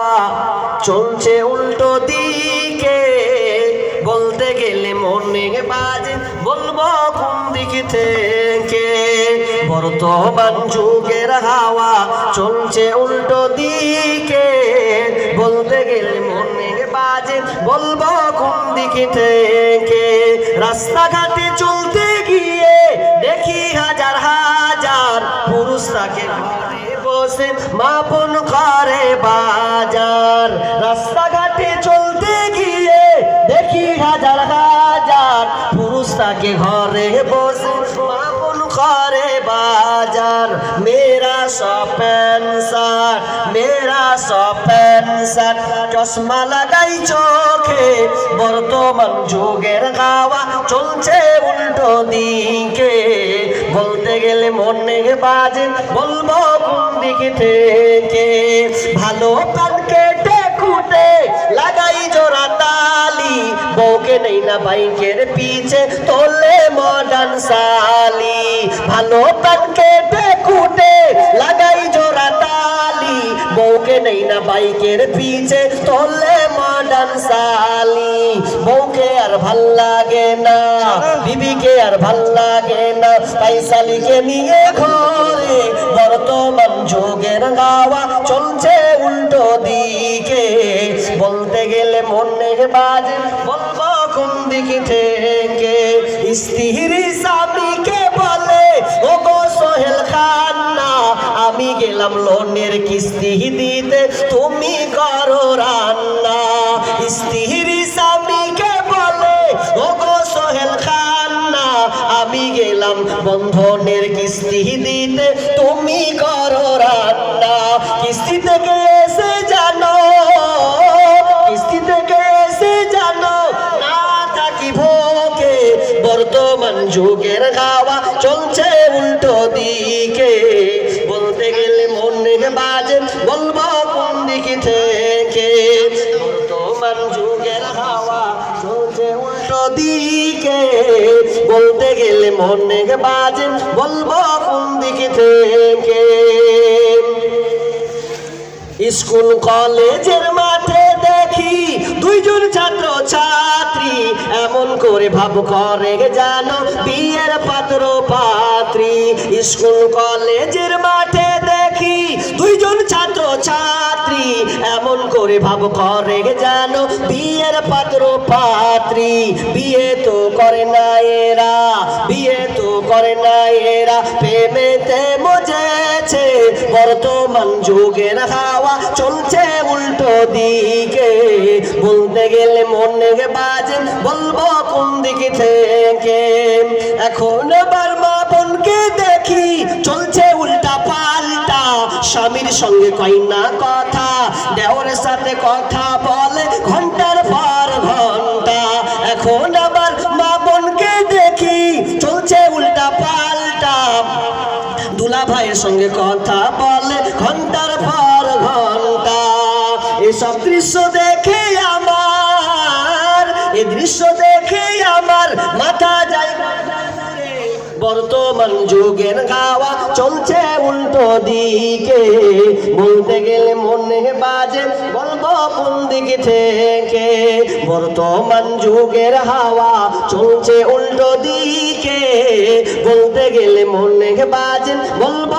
হাওয়া চলছে উল্টো দিকে। বলতে গেলে মনে বাজে, বলব কোন দিক থেকে? বর্তমান যুগের হাওয়া চলছে উল্টো দিকে। বলতে গেলে মনে বাজে, বলব কোন দিক থেকে? রাস্তাঘাটে চলতে বসে মাপন করে বাজার। রাস্তাঘাটে চলতে গিয়ে দেখি হাজার হাজার পুরুষ তাকে ঘরে বসে করে বাজার। মেরা সপেন শার্ট মেরা সপেন শার্ট, চশমা লাগাই চোখে। বর্তমান যুগের গাওয়া চলছে উল্টো দিকে। বলতে গেলে মনে বাজে, বলব কোন দিক থেকে? ভালো পান কেটে লাগাই জোড়া তালি, বউকে নেই না বাইকের পিছে, তোলে মডার্ন সালি ভালো পান কেটে কুটে লাগাই জোড়া তালি, বউকে নেই না বাইকের পিছে, তোলে মডার্ন সালি আর ভালো লাগে না। বিবিকে আর ভালো লাগে না। তাই শালিকে নিয়ে ঘরে বর্তমান যুগের গাওয়া চলছে উল্টো দিকে। বলতে গেলে মনে বাজে বলব কোন দিক থেকে? স্ত্রী স্বামীকে বলে ও গো সোহেল খান না আমি গেলাম লোনের কিস্তি দিতে। তুমি করো রান্না। বন্ধনের কিস্তি দিতে তুমি করো রান্না। কিস্তি থেকে এসে জানো, কিস্তি থেকে এসে জানো, না থাকি ভোগে বর্তমান যুগের গাওয়া চলছে উল্টো দিকে। বলতে গেলে মনে বলব কোন দিকে থেকে? স্কুল, কলেজের মাঠে দেখি দুইজন ছাত্র ছাত্রী এমন করে ভাব করে, জানো, বিয়ের পাত্র পাত্রী স্কুল, কলেজের মাঠে এমন করে ভাব করে জানো বিয়ের পাত্র পাত্রী। বিয়ে তো করে না এরা, বিয়ে তো করে না এরা। প্রেমেতে মজেছে বর্তমান যুগের হাওয়া, চলছে উল্টো দিকে। বলতে গেলে মনে বাজে, বলব কোন দিকে থেকে? এখন আবার মা বোনকে দেখি, চলছে স্বামীর সঙ্গে কই না কথা? দেওরের সাথে কথা বলে ঘণ্টার পর ঘণ্টা। এখন আবার মা বোনকে দেখি চলছে উল্টা পাল্টা। দুলা ভাইয়ের সঙ্গে কথা বলে ঘণ্টার পর ঘণ্টা। এসব দৃশ্য দেখে আমার এই দৃশ্য দেখে বর্তমান যুগের গাওয়া চলছে উল্টো দিকে। বলতে গেলে মনে বাজে, বলব কোন দিক থেকে? বর্তমান যুগের হাওয়া চলছে উল্টো দিকে। বলতে গেলে মনে বাজে, বলব